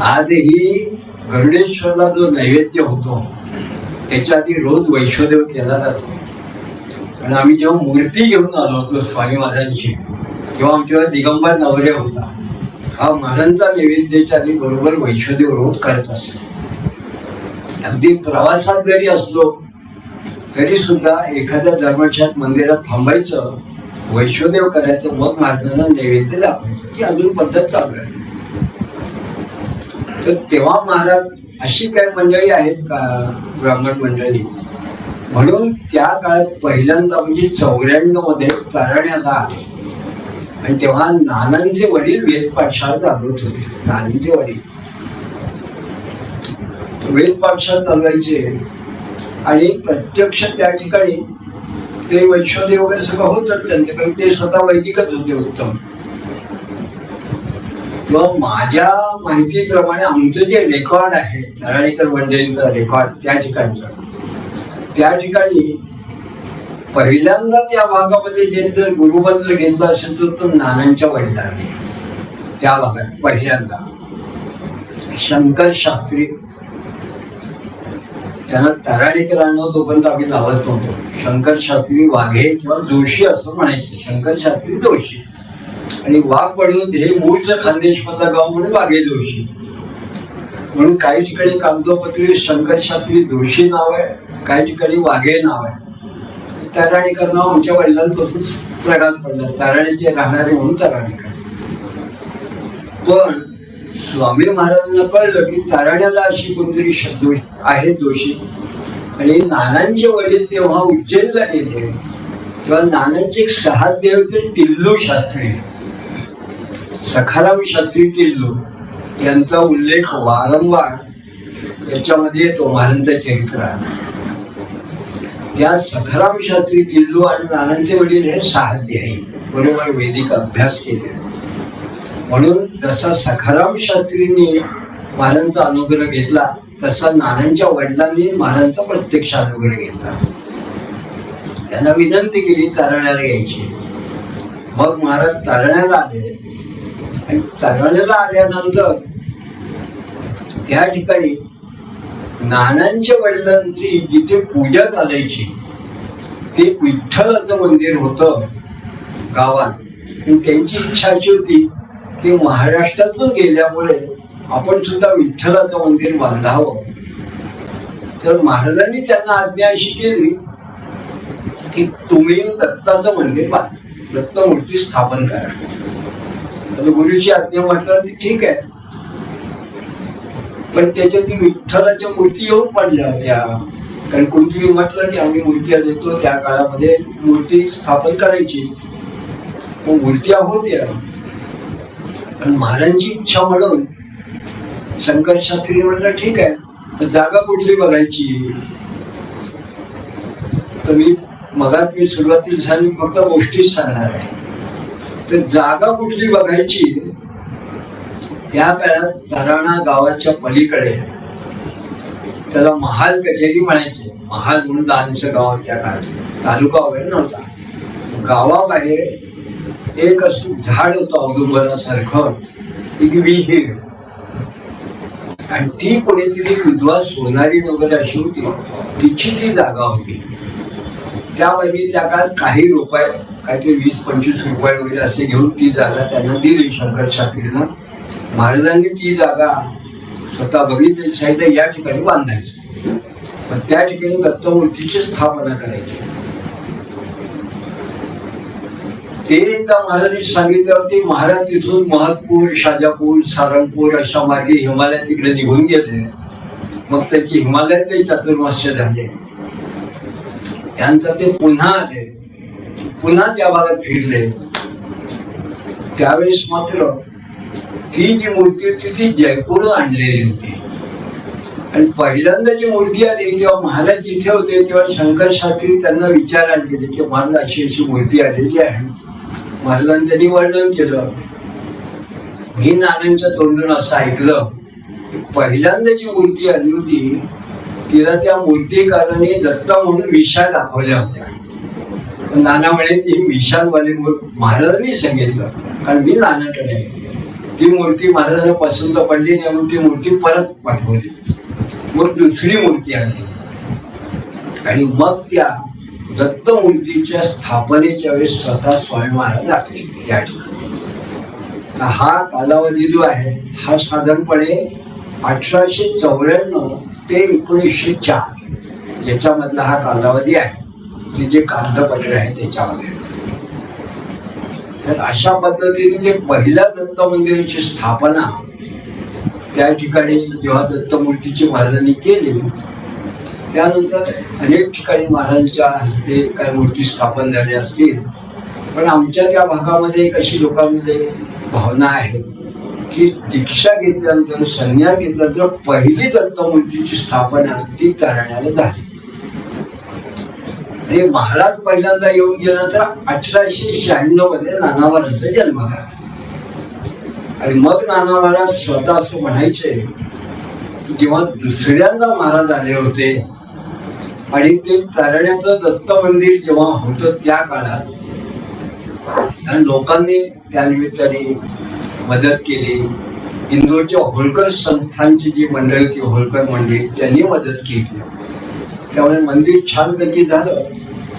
आजही गरुडेश्वरला जो नैवेद्य होतो त्याच्या आधी रोज वैश्वदेव केला जातो. आणि आम्ही जेव्हा मूर्ती घेऊन आलो होतो स्वामी महाराजांची तेव्हा आमच्या दिगंबर नवरे होता. हा महाराजांचा नैवेद्याच्या आधी बरोबर वैश्वदेव रोज करत असे अगदी प्रवासात जरी असलो तरी सुद्धा एखाद्या धर्मशात मंदिरात थांबायचं वैश्वदेव करायचं मग महाराजांना नैवेद्य दाखवायचं. ती अजून पद्धत चालू आहे. तर तेव्हा महाराज अशी काही मंडळी आहेत का ब्राह्मण मंडळी? म्हणून त्या काळात पहिल्यांदा म्हणजे चौऱ्याण्णवमध्ये करण्याला आले. आणि तेव्हा नानांचे वडील वेद पाठशाळा चालवत होते. नानांचे वडील. वेद पाठशाळा चालवायचे. आणि प्रत्यक्ष त्या ठिकाणी ते वैश्वदेव वगैरे सगळं होतच त्यांच्याकडे ते स्वतः वैदिकच होते उत्तम. किंवा माझ्या माहितीप्रमाणे आमचं जे रेकॉर्ड आहे नारायणकर मंडळींचा रेकॉर्ड त्या ठिकाणचा. त्या ठिकाणी पहिल्यांदा त्या भागामध्ये जे जर गुरुमंत्र घेतला असेल तर तो नानांच्या वडिलांनी. त्या भागात पहिल्यांदा. शंकर शास्त्री. त्यांना तराडीकर तोपर्यंत आम्ही लावत नव्हतो. शंकर शास्त्री वाघे किंवा जोशी असं म्हणायचे. शंकर शास्त्री जोशी. आणि वाघ पडून हे मूळचं खानदेशमधलं गाव म्हणून वाघे जोशी. म्हणून काही ठिकाणी कागदोपत्री शंकरशास्त्री जोशी नाव आहे काही ठिकाणी वाघे नाव आहे. तराणीकर नाव आमच्या वडिलांपासून प्रगात पडलं तराणीचे राहणारे म्हणून तराणीकर. पण स्वामी महाराजांना कळलं की ताराण्याला अशी कोणतरी शब्द आहे दोषी आणि नानांचे वडील तेव्हा उज्जैनला गेले. तेव्हा नानांचे एक सहाध्याय होते टिल्लू शास्त्री. सखाराम शास्त्री टिल्लू यांचा उल्लेख वारंवार याच्यामध्ये येतो महाराजांचं चरित्रात या सखाराम शास्त्री टिल्लू आणि नानांचे वडील हे सहाध्य आहे. बरोबर वैदिक अभ्यास केले. म्हणून जसा सखाराम शास्त्रींनी महाराजांचा अनुग्रह घेतला तसा नानांच्या वडिलांनी महाराजांचा प्रत्यक्ष अनुग्रह घेतला. त्यांना विनंती केली तरण्याला यायची मग महाराज तरण्याला आले. आणि आल्यानंतर त्या ठिकाणी नानांच्या वडिलांची जिथे पूजा चालायची ते विठ्ठलाचं मंदिर होतं गावात. त्यांची इच्छा अशी होती की महाराष्ट्रातून गेल्यामुळे आपण सुद्धा विठ्ठलाचं मंदिर बांधावं. तर महाराजांनी त्यांना आज्ञा अशी केली की तुम्ही दत्ताचं मंदिर बांधा. दत्त मूर्ती स्थापन करा. आणि गुरुची आज्ञा म्हटलं ठीक आहे. पण त्याच्या ती विठ्ठलाच्या मूर्ती येऊन पडल्या होत्या. कारण कोणतरी म्हटलं की आम्ही मूर्त्या देतो त्या काळामध्ये मूर्ती स्थापन करायची. मूर्त्या होत्या पण महाराजांची इच्छा म्हणून शंकर शास्त्री म्हटलं ठीक आहे तर जागा कुठली बघायची? तर मी मगात मी सुरुवातीला झाली फक्त गोष्टीच सांगणार आहे. तर जागा कुठली बघायची? त्या काळात तराणा गावाच्या पलीकडे त्याला महाल कचेरी म्हणायचे. महाल म्हणून दानचं गाव त्या काळात. तालुका वगैरे नव्हता. गावाबाहेर एक असं झाड होतं औदुंबरासारखं. एक विहीर. आणि ती कोणीतरी विधवा सोनारी वगैरे अशी होती. तिची ती जागा होती. त्यामध्ये त्या काळात काही रुपये काहीतरी वीस पंचवीस रुपये वगैरे असे घेऊन ती जागा त्यांना दिली शंकर शास्त्रीनं महाराजांनी ती जागा स्वतः बघितली साहित्य या ठिकाणी बांधायची. पण त्या ठिकाणी दत्तमूर्तीची स्थापना करायची. ते एकदा महाराजांनी सांगितल्यावरती महाराज तिथून महतपूर शाजापूर सारंगपूर अशा मार्गे हिमालयात तिकडे निघून गेले. मग त्याची हिमालयातले चातुर्मास्य झाले. यांचं ते पुन्हा आले. पुन्हा त्या भागात फिरले. त्यावेळेस मात्र ती जी मूर्ती होती ती जयपूरला आणलेली होती. आणि पहिल्यांदा जी मूर्ती आली तेव्हा महाराज जिथे होते तेव्हा शंकर शास्त्री त्यांना विचारायला गेले की महाराज अशी अशी मूर्ती आलेली आहे. महाराजांनी त्यांनी वर्णन केलं. मी नानांच्या तोंडून असं ऐकलं. पहिल्यांदा जी मूर्ती आली होती तिला त्या मूर्तीकाराने दत्ता म्हणून विषा दाखवल्या होत्या. नाना म्हणे ती विशालवाली महाराजांनी सांगितलं. कारण मी नानाकडे आहे. ती मूर्ती महाराजांना पसंत पडली नाही म्हणून ती मूर्ती परत पाठवली. मग दुसरी मूर्ती आणली. आणि मग त्या दत्त मूर्तीच्या स्थापनेच्या वेळेस स्वतः स्वामी महाराज आले या ठिकाणी. हा कालावधी जो आहे हा साधारणपणे अठराशे चौऱ्याण्णव ते एकोणीसशे चार. याच्यामधला हा कालावधी आहे. ते जे कागदपत्र आहे त्याच्यामध्ये. तर अशा पद्धतीने जे पहिल्या दत्त मंदिराची स्थापना त्या ठिकाणी जेव्हा दत्तमूर्तीची महाराजांनी केली त्यानंतर अनेक ठिकाणी महाराजांच्या हस्ते काही मूर्ती स्थापन झाल्या असतील. पण आमच्या त्या भागामध्ये एक अशी लोकांमध्ये भावना आहे. की दीक्षा घेतल्यानंतर संन्यास घेतल्यानंतर पहिली दत्तमूर्तीची स्थापना ती करण्याला झाली. आणि महाराज पहिल्यांदा येऊन गेला तर अठराशे शहाण्णवमध्ये नाना महाराजांचा जन्म झाला. आणि मग नाना महाराज स्वतः असं म्हणायचे जेव्हा दुसऱ्यांदा महाराज आले होते आणि ते तरण्याचं दत्त मंदिर जेव्हा होतं त्या काळात लोकांनी त्यानिमित्ताने मदत केली. इंदोरच्या होळकर संस्थांची जी मंडळी ती होळकर मंडळी त्यांनी मदत केली. त्यामुळे मंदिर छानपैकी झालं.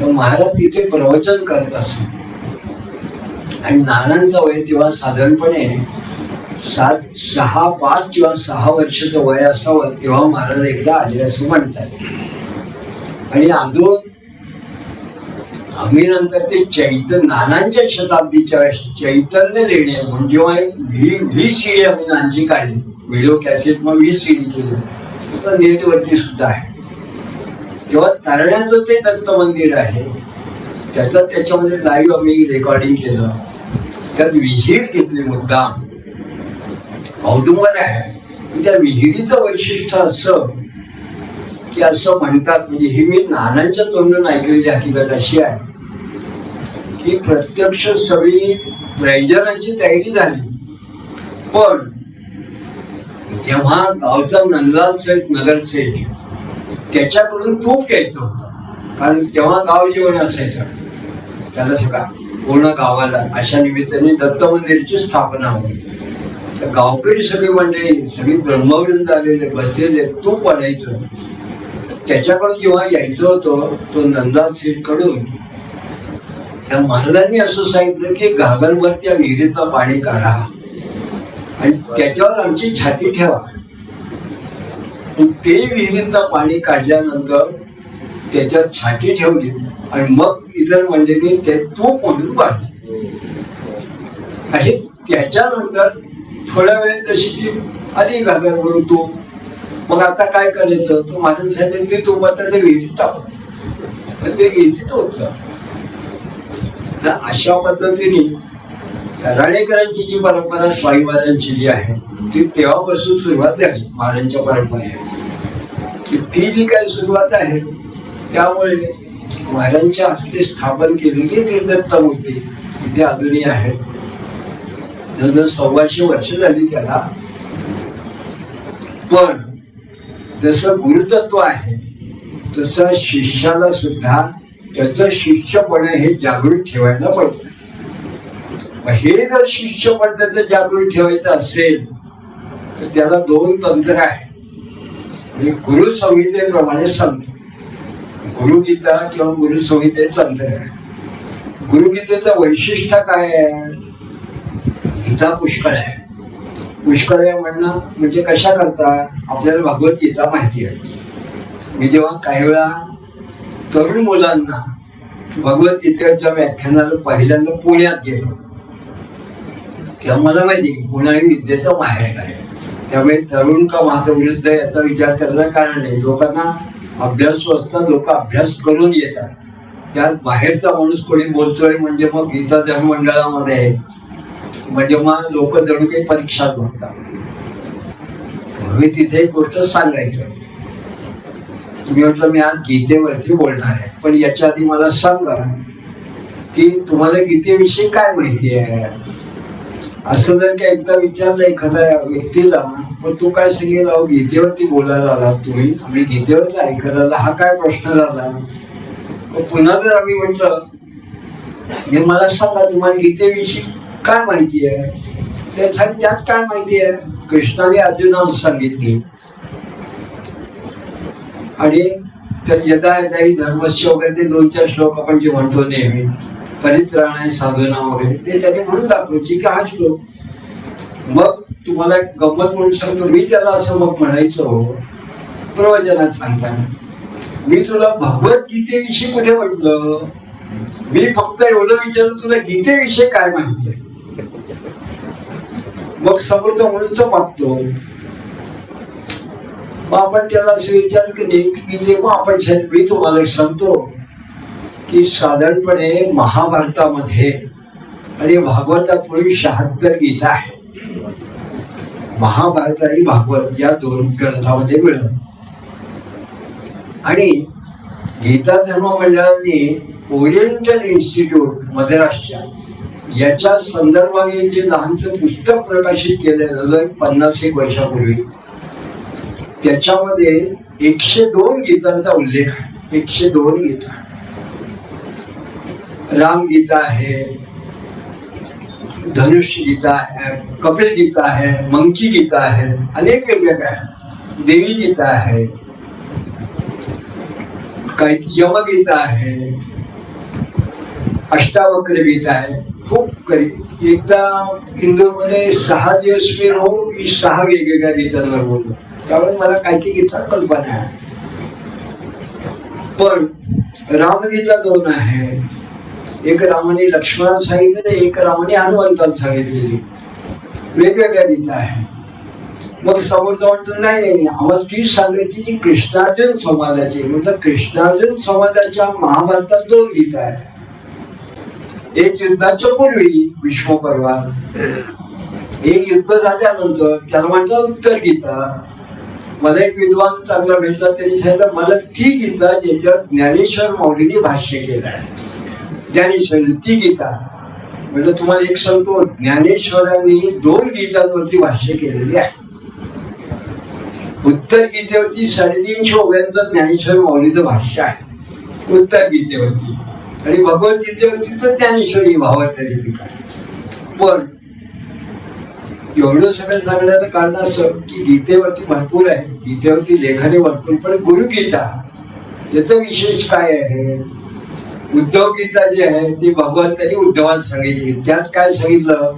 तर महाराज तिथे प्रवचन करत असत आणि नानांचं वय तेव्हा साधारणपणे सात सहा पाच किंवा सहा वर्षाचं वय असावं तेव्हा महाराज एकदा आले असं म्हणतात. आणि अजून आम्ही नंतर ते चैतन्य नानांच्या शताब्दीच्या वेळेस चैतन्य लेणे म्हणून जेव्हा एक व्ही व्ही सीडी आम्ही नानची काढली. व्हिडिओ कॅसेट मग व्ही सीडी केली. तर नेटवरती सुद्धा आहे. तेव्हा तरण्याचं ते दत्त मंदिर आहे. त्याचं त्याच्यामध्ये लाईव्ह आम्ही रेकॉर्डिंग केलं. त्यात विहीर घेतली मुद्दाम. औदुंबर आहे. त्या विहिरीचं वैशिष्ट्य असं की असं म्हणतात म्हणजे ही मी नानांच्या तोंडून ऐकलेली हकीकत अशी आहे. की प्रत्यक्ष सगळी प्रयोजनाची तयारी झाली. पण जेव्हा गावचा नंदलाल सेठ नगर सेठ त्याच्याकडून तूप घ्यायचं होतं. कारण तेव्हा गाव जेवण असायचं. त्याला सगळा पूर्ण गावाला अशा निमित्ताने दत्त मंदिराची स्थापना होती. तर गावकरी सगळी मंडळी सगळी ब्रह्मवृंद आलेले बसलेले तूप आणायचं. त्याच्याकडून जेव्हा यायचं होतं तो नंदाल सेठकडून त्या महाराजांनी असं सांगितलं की घागरवर त्या विहिरीचं पाणी काढा. आणि त्याच्यावर आमची छाती ठेवा. ते विहिरीचं पाणी काढल्यानंतर त्याच्यात छाती ठेवली आणि मग इतर मंडळींनी ते तूप म्हणून पाडले आणि त्याच्यानंतर थोड्या वेळ तशी ती आली घागरवरून तूप. मग आता काय करायचं? तो महाराज साहेबांनी की आता ते विहिरीत टाक ते विहिरीत होत. तर अशा पद्धतीने राणेकरांची जी परंपरा स्वामी महाराजांची जी आहे ती तेव्हापासून सुरुवात झाली महाराजांच्या परंपरेत ती जी काही सुरुवात आहे त्यामुळे महाराजांच्या हस्ते स्थापन केलेली ती दत्त मूर्ती इथे अजूनही आहे. जवळजवळ सव्वाशे वर्ष झाली त्याला. पण जसं गुरुतत्व आहे तसं शिष्याला सुद्धा त्याचं शिष्यपण हे जागृत ठेवायला पडतं हे जर शिष्यपण त्याचं जागृत ठेवायचं असेल तर त्याला दोन तंत्र आहे मी गुरु संहितेप्रमाणे सांगतो. गुरुगीता किंवा गुरु संहिते तंत्र आहे. गुरुगीतेचं वैशिष्ट्य काय आहे? गीता पुष्कळ आहे. पुष्कळ आहे म्हणणं म्हणजे कशा करता? आपल्याला भगवत गीता माहिती आहे. मी जेव्हा काही वेळा तरुण मुलांना भगवद्गीतेच्या व्याख्यानाला पहिल्यांदा पुण्यात गेलो. तेव्हा मला माहिती पुण्या विद्येचं माहेर आहे. त्यामुळे तरुण का माझं विरुद्ध याचा विचार करायचं कारण नाही. लोकांना अभ्यास असतात लोक अभ्यास करून येतात. त्यात बाहेरचा माणूस कोणी बोलतोय म्हणजे मग गीता धर्म मंडळामध्ये आहे. म्हणजे मग लोक जणू काही परीक्षा बघतात. मी तिथे एक गोष्ट सांगायचं. तुम्ही म्हटलं मी आज गीतेवरती बोलणार आहे. पण याच्या आधी मला सांगा की तुम्हाला गीतेविषयी काय माहिती आहे? असं जर का एकदा विचारलं एखाद्या व्यक्तीला मग तू काय सांगेल अहो गीतेवरती बोलायला आला तुम्ही? आम्ही गीतेवरच ऐकायला आला हा काय प्रश्न झाला? मग पुन्हा जर आम्ही म्हटलं हे मला सांगा तुम्हाला गीतेविषयी काय माहिती आहे? त्यासाठी त्यात काय माहिती आहे? कृष्णाने अर्जुनाला सांगितली आणि त्या यदा धर्मस्य वगैरे ते दोन चार श्लोक आपण जे म्हणतो नेहमी आहे साधना वगैरे ते त्याने म्हणून दाखवायची की हा श्लोक. मग तुम्हाला गंमत म्हणून सांगतो मी त्याला असं मग म्हणायचो प्रवचनात सांगताना मी तुला भगवद्गीतेविषयी कुठे म्हटलं? मी फक्त एवढं विचारलं तुला गीतेविषयी काय माहिती? मग समोरचा म्हणून मागतो. मग आपण त्याला असं विचार की नेमकी की जेव्हा आपण मी तुम्हाला सांगतो की साधारणपणे महाभारतामध्ये आणि भागवतात म्हणून शहात्तर गीता आहे महाभारत आणि भागवत या दोन ग्रंथामध्ये मिळत आणि गीता धर्म मंडळाने ओरिएंटल इन्स्टिट्यूट मद्रासच्या याच्या संदर्भाने जे लहानचं पुस्तक प्रकाशित केलं झालं पन्नास एक वर्षापूर्वी त्याच्यामध्ये एकशे दोन गीतांचा उल्लेख आहे. एकशे दोन गीता. रामगीता आहे, धनुष्य गीता आहे, कपिल गीता आहे, मंकी गीता आहे, अनेक वेगवेगळ्या देवी गीता आहे, काही यमगीता आहे, अष्टावक्र गीता आहे. खूप काही. एकदा इंदोरमध्ये सहा दिवस मी राहून मी सहा वेगवेगळ्या गीतांवर बोललो. त्यामुळे मला काही काही गीता कल्पना आहे. पण रामगीता दोन आहे. एक रामाने लक्ष्मणाला सांगितले एक रामाने हनुमंताला सांगितलेली वेगवेगळ्या गीता आहे मग समोर म्हणतो नाही आम्हाला ती सांगायची की कृष्णार्जुन समाजाची. म्हणजे कृष्णार्जुन समाजाच्या महाभारतात दोन गीता आहे एक युद्धाच्या पूर्वी विश्वपर्वा एक युद्ध झाल्यानंतर त्याला म्हणतात उत्तर गीता मला एक विद्वान चांगला भेटला त्यांनी सांगितलं मला ती गीता ज्याच्यावर ज्ञानेश्वर मौलीने भाष्य केलं आहे ज्ञानेश्वर ती गीता. म्हणजे तुम्हाला एक सांगतो ज्ञानेश्वरांनी दोन गीतांवरती भाष्य केलेली आहे. उत्तर गीतेवरती साडेतीनशे ओव्यांचं ज्ञानेश्वर मौलीचं भाष्य आहे. उत्तर गीतेवरती. आणि भगवद्गीतेवरती तर ज्ञानेश्वरी भावार्थाची पण एवढं सगळं सांगण्याचं कारण असं की गीतेवरती भरपूर आहे. गीतेवरती लेखने भरपूर पण गुरुगीता याचं विशेष काय आहे? उद्धव गीता जी आहे ती भगवंतानी उद्धवात सांगितली. त्यात काय सांगितलं?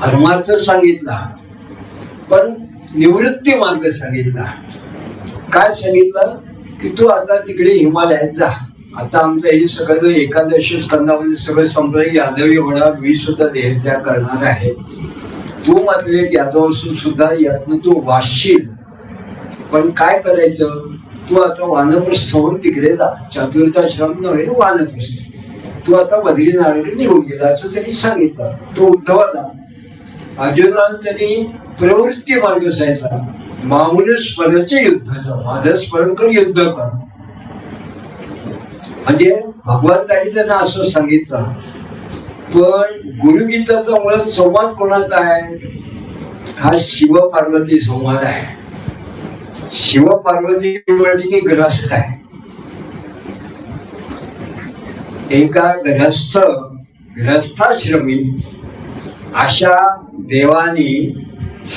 परमार्थ सांगितला पण निवृत्ती मार्ग सांगितला. काय सांगितलं? की तू आता तिकडे हिमालयात जा. आता आमचं हे सगळं एकादशी स्तंभामध्ये म्हणजे सगळं संपलं. यादवी होणार मी सुद्धा देहत्याग करणार आहे. तू मात्र एक सुद्धा यातनं तू वाचशील. पण काय करायचं? तू आता वानप्रस्थ होऊन तिकडे जा. चतुर्थाश्रम नव्हे वानप्रस्थ. तू आता बदली बद्रीनारायण निघून गेला असं त्यांनी सांगितलं. तो उद्धवाला अर्जुनाला त्यांनी प्रवृत्ती मार्ग सांगितला मामूल स्मरणचे युद्धाचं माझं स्मरण कर युद्ध कर. म्हणजे भगवंतानी त्यांना असं सांगितलं. पण गुरुगीताचा मुळात संवाद कोणाचा आहे? हा शिव पार्वती संवाद आहे. शिव पार्वती म्हणजे की ग्रस्त आहे. एका ग्रस्त ग्रस्थाश्रमी अशा देवानी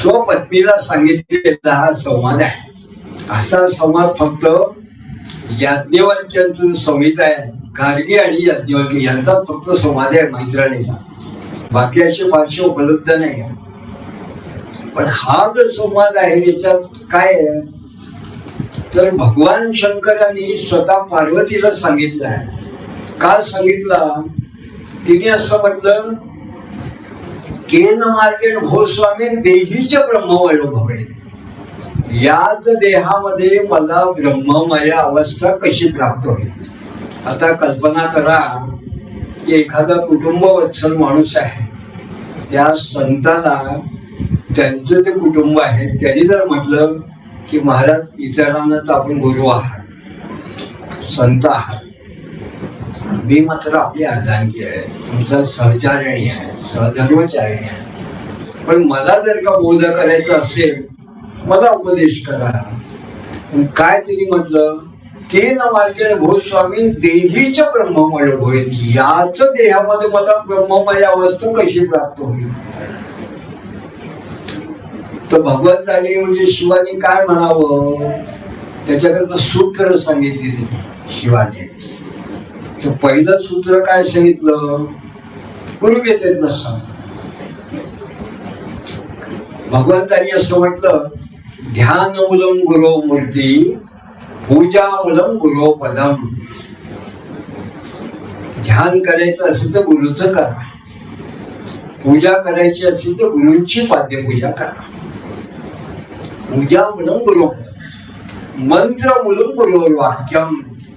स्वपत्नीला सांगितलेला हा संवाद आहे. असा संवाद फक्त याज्ञवल्क्यांचं संहिता आहे. गार्गी आणि याज्ञवल्की यांचाच फक्त समाधी आहे मैत्रिणीला बाकी असे फारसे उपलब्ध नाही पण हा जो संवाद आहे याच्यात काय आहे? तर भगवान शंकरांनी स्वतः पार्वतीला सांगितलं आहे. का सांगितलं? तिने असं म्हटलं केन मार्गेण भोस्वामी देहीचे ब्रह्मवयो भवे. याच देहामध्ये मला ब्रह्ममय अवस्था कशी प्राप्त होईल? आता कल्पना करा की एखादा कुटुंब वत्सल माणूस आहे. त्या संताला त्यांचं जे कुटुंब आहे. त्यांनी जर म्हटलं की महाराज इतरांना तर आपण गुरु आहात. संत आहात. मी मात्र आपली अर्धांगी आहे. तुमचा सहचारिणी आहे. सहधर्मचारिणी आहे. पण मला जर का बोध करायचं असेल मला उपदेश करा. पण काय तरी म्हटलं? के न मार्गेण भूस्वामी देहीच ब्रह्ममय होईल. याच देहामध्ये मला ब्रह्ममय वस्तू कशी प्राप्त होईल? तर भगवंताने म्हणजे शिवानी काय म्हणावं? त्याच्याकरता सूत्र सांगितली शिवाने. तर पहिलं सूत्र काय सांगितलं? गुरुगीतेतलं सांग. भगवंतानी असं म्हटलं ध्यान मूलम गुरु मूर्ती पूजा पदम ध्यान करायचं असेल तर गुरुच करा. पूजा करायची असेल तर गुरुंची पाद्यपूजा करा. पूजा म्हणून गुरु मंत्र म्हणून गुरुवर वाक्यम.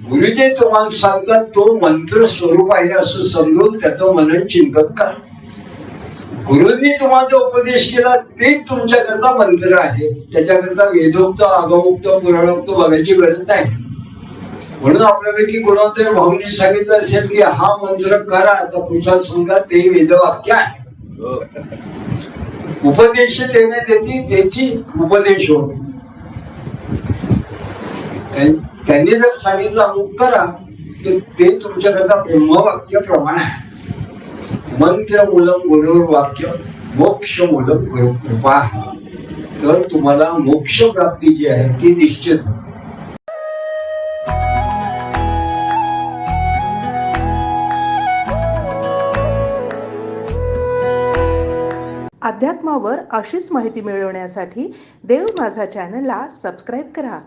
गुरुजे तुम्हाला सांगतात तो मंत्र स्वरूप आहे असं समजून त्याचं मनन चिंतन करा. गुरुंनी तुम्हाला जो उपदेश केला तेच तुमच्याकरता मंत्र आहे. त्याच्याकरता वेदोक्त आगमोक्त पुराणोक्त बघायची गरज नाही. म्हणून आपल्यापैकी कोणातरी भाऊनी सांगितलं असेल की हा मंत्र करा तर पुढच्या सांगा ते वेदवाक्य आहे. उपदेश तेने त्याची त्याची उपदेश होत. त्यांनी जर सांगितलं अमुक करा तर ते तुमच्याकरता ब्रह्मवाक्य प्रमाण आहे. मंत्र मूलम गुरुर वाक्य मोक्ष मूलम गुरुकृपा तर तुम्हाला मोक्ष प्राप्ती जी आहे ती निश्चित होते. अध्यात्मावर अशीच माहिती मिळवण्यासाठी देव माझा चॅनलला सबस्क्राईब करा.